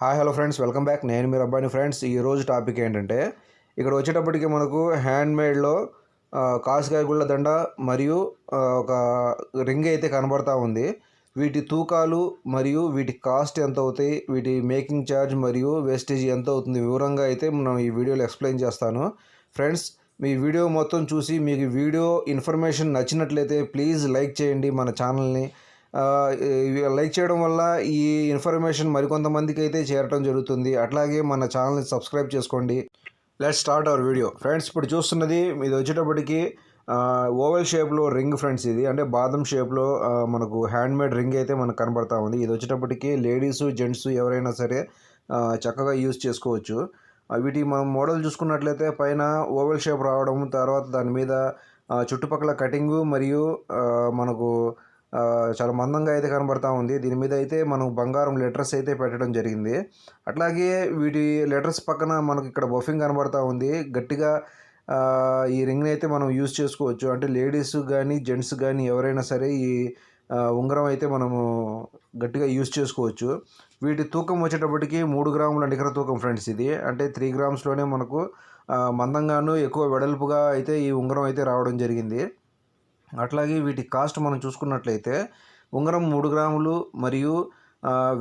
Hi hello friends. Welcome back. నేను మీరు అబ్బాయిని ఫ్రెండ్స్. ఈ రోజు టాపిక్ ఏంటంటే ఇక్కడ వచ్చేటప్పటికి మనకు హ్యాండ్మేడ్లో కాసుకాయ గుళ్ళ దండ మరియు ఒక రింగ్ అయితే కనబడతా ఉంది. వీటి తూకాలు మరియు వీటి కాస్ట్ ఎంత అవుతాయి వీటి మేకింగ్ ఛార్జ్ మరియు వేస్టేజ్ ఎంత అవుతుంది వివరంగా అయితే మనం ఈ వీడియోలో ఎక్స్ప్లెయిన్ చేస్తాను. ఫ్రెండ్స్ మీ వీడియో మొత్తం చూసి మీకు వీడియో ఇన్ఫర్మేషన్ నచ్చినట్లయితే ప్లీజ్ లైక్ చేయండి మన ఛానల్ని. లైక్ చేయడం వల్ల ఈ ఇన్ఫర్మేషన్ మరికొంతమందికి అయితే చేరటం జరుగుతుంది. అట్లాగే మన ఛానల్ని సబ్స్క్రైబ్ చేసుకోండి. Let start our video friends ఇప్పుడు చూస్తున్నది ఇది వచ్చేటప్పటికి ఓవెల్ షేప్లో రింగ్ ఫ్రెండ్స్ ఇది. అంటే బాదం షేప్లో మనకు హ్యాండ్ మేడ్ రింగ్ అయితే మనకు కనబడతా ఉంది. ఇది వచ్చేటప్పటికి లేడీస్ జెంట్స్ ఎవరైనా సరే చక్కగా యూజ్ చేసుకోవచ్చు. వీటి మనం మోడల్ చూసుకున్నట్లయితే పైన ఓవెల్ షేప్ రావడం తర్వాత దాని మీద చుట్టుపక్కల కటింగు మరియు మనకు చాలా మందంగా అయితే కనబడతా ఉంది. దీని మీద అయితే మనం బంగారం లెటర్స్ అయితే పెట్టడం జరిగింది. అట్లాగే వీటి లెటర్స్ పక్కన మనకి ఇక్కడ బఫింగ్ కనబడతా ఉంది. గట్టిగా ఈ రింగ్ని అయితే మనం యూజ్ చేసుకోవచ్చు. అంటే లేడీస్ కానీ జెంట్స్ కానీ ఎవరైనా సరే ఈ ఉంగరం అయితే మనము గట్టిగా యూజ్ చేసుకోవచ్చు. వీటి తూకం వచ్చేటప్పటికి మూడు గ్రాముల నికర తూకం ఫ్రెండ్స్ ఇది. అంటే త్రీ గ్రామ్స్లోనే మనకు మందంగాను ఎక్కువ వెడల్పుగా అయితే ఈ ఉంగరం అయితే రావడం జరిగింది. అట్లాగే వీటి కాస్ట్ మనం చూసుకున్నట్లయితే ఉంగరం మూడు గ్రాములు మరియు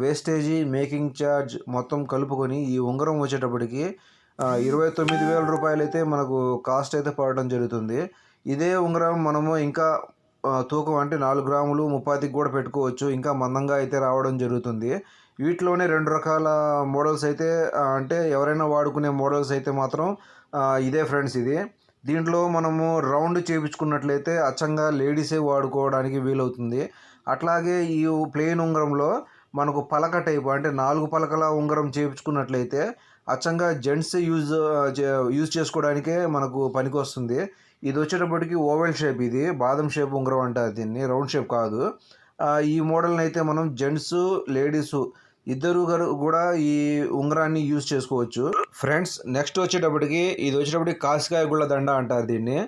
వేస్టేజీ మేకింగ్ ఛార్జ్ మొత్తం కలుపుకొని ఈ ఉంగరం వచ్చేటప్పటికి ఇరవై తొమ్మిది వేల రూపాయలు అయితే మనకు కాస్ట్ అయితే పడడం జరుగుతుంది. ఇదే ఉంగరం మనము ఇంకా తూకం అంటే నాలుగు గ్రాములు ముప్పాతికి కూడా పెట్టుకోవచ్చు. ఇంకా మందంగా అయితే రావడం జరుగుతుంది. వీటిలోనే రెండు రకాల మోడల్స్ అయితే అంటే ఎవరైనా వాడుకునే మోడల్స్ అయితే మాత్రం ఇదే ఫ్రెండ్స్ ఇది. దీంట్లో మనము రౌండ్ చేయించుకున్నట్లయితే అచ్చంగా లేడీసే వాడుకోవడానికి వీలవుతుంది. అట్లాగే ఈ ప్లెయిన్ ఉంగరంలో మనకు పలక టైప్ అంటే నాలుగు పలకల ఉంగరం చేయించుకున్నట్లయితే అచ్చంగా జెంట్స్ యూజ్ యూజ్ చేసుకోవడానికే మనకు పనికి వస్తుంది ఇది వచ్చేటప్పటికి ఓవెల్ షేప్ ఇది. బాదం షేప్ ఉంగరం అంటారు దీన్ని. రౌండ్ షేప్ కాదు. ఈ మోడల్ని అయితే మనం జెంట్స్ లేడీస్ ఇద్దరు కూడా ఈ ఉంగరాన్ని యూజ్ చేసుకోవచ్చు. ఫ్రెండ్స్ నెక్స్ట్ వచ్చేటప్పటికి ఇది వచ్చేటప్పటికి కాసికాయ గుళ్ళ దండ అంటారు దీన్ని.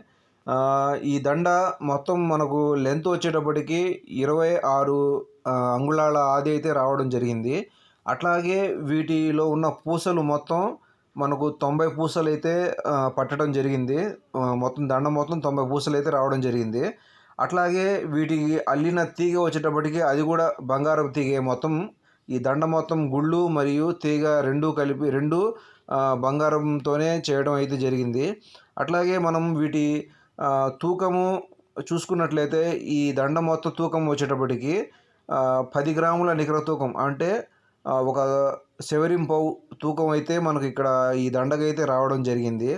ఈ దండ మొత్తం మనకు లెంత్ వచ్చేటప్పటికి ఇరవై ఆరు అంగుళాల ఆది అయితే రావడం జరిగింది. అట్లాగే వీటిలో ఉన్న పూసలు మొత్తం మనకు తొంభై పూసలు అయితే పట్టడం జరిగింది. మొత్తం దండ మొత్తం తొంభై పూసలు అయితే రావడం జరిగింది. అట్లాగే వీటికి అల్లిన తీగ వచ్చేటప్పటికి అది కూడా బంగారం తీగే మొత్తం ఈ దండ మొత్తం గుళ్ళు మరియు తీగ రెండు కలిపి రెండు బంగారంతోనే చేయడం అయితే జరిగింది. అట్లాగే మనం వీటి తూకము చూసుకున్నట్లయితే ఈ దండ మొత్తం తూకం వచ్చేటప్పటికి పది గ్రాముల నికర తూకం అంటే ఒక సెవరింపావు తూకం అయితే మనకు ఇక్కడ ఈ దండకైతే రావడం జరిగింది.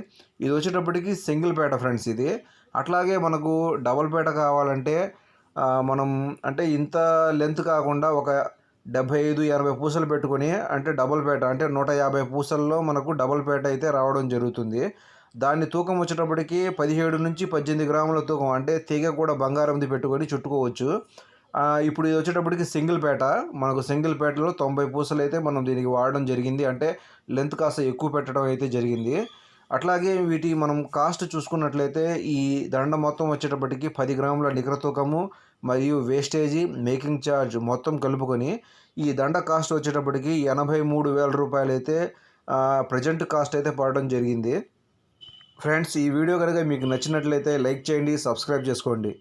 ఇది వచ్చేటప్పటికి సింగిల్ పేట ఫ్రెండ్స్ ఇది. అట్లాగే మనకు డబల్ పేట కావాలంటే మనం అంటే ఇంత లెంత్ కాకుండా ఒక డెబ్బై ఐదు ఎనభై పూసలు పెట్టుకొని అంటే డబల్ పేట అంటే నూట యాభై పూసల్లో మనకు డబల్ పేట అయితే రావడం జరుగుతుంది. దాన్ని తూకం వచ్చేటప్పటికి పదిహేడు నుంచి పద్దెనిమిది గ్రాముల తూకం అంటే తీగ కూడా బంగారంది పెట్టుకొని చుట్టుకోవచ్చు. ఇప్పుడు ఇది వచ్చేటప్పటికి సింగిల్ పేట. మనకు సింగిల్ పేటలో తొంభై పూసలు అయితే మనం దీనికి వాడడం జరిగింది. అంటే లెంత్ కాస్త ఎక్కువ పెట్టడం అయితే జరిగింది. అట్లాగే వీటి మనం కాస్ట్ చూసుకున్నట్లయితే ఈ దండ మొత్తం వచ్చేటప్పటికి పది గ్రాముల నికర తూకము మరియు వేస్టేజీ మేకింగ్ ఛార్జ్ మొత్తం కలుపుకొని ఈ దండ కాస్ట్ వచ్చేటప్పటికి ఎనభై మూడు వేల రూపాయలు అయితే ప్రజెంట్ కాస్ట్ అయితే పడడం జరిగింది. ఫ్రెండ్స్ ఈ వీడియో కనుక మీకు నచ్చినట్లయితే లైక్ చేయండి సబ్స్క్రైబ్ చేసుకోండి.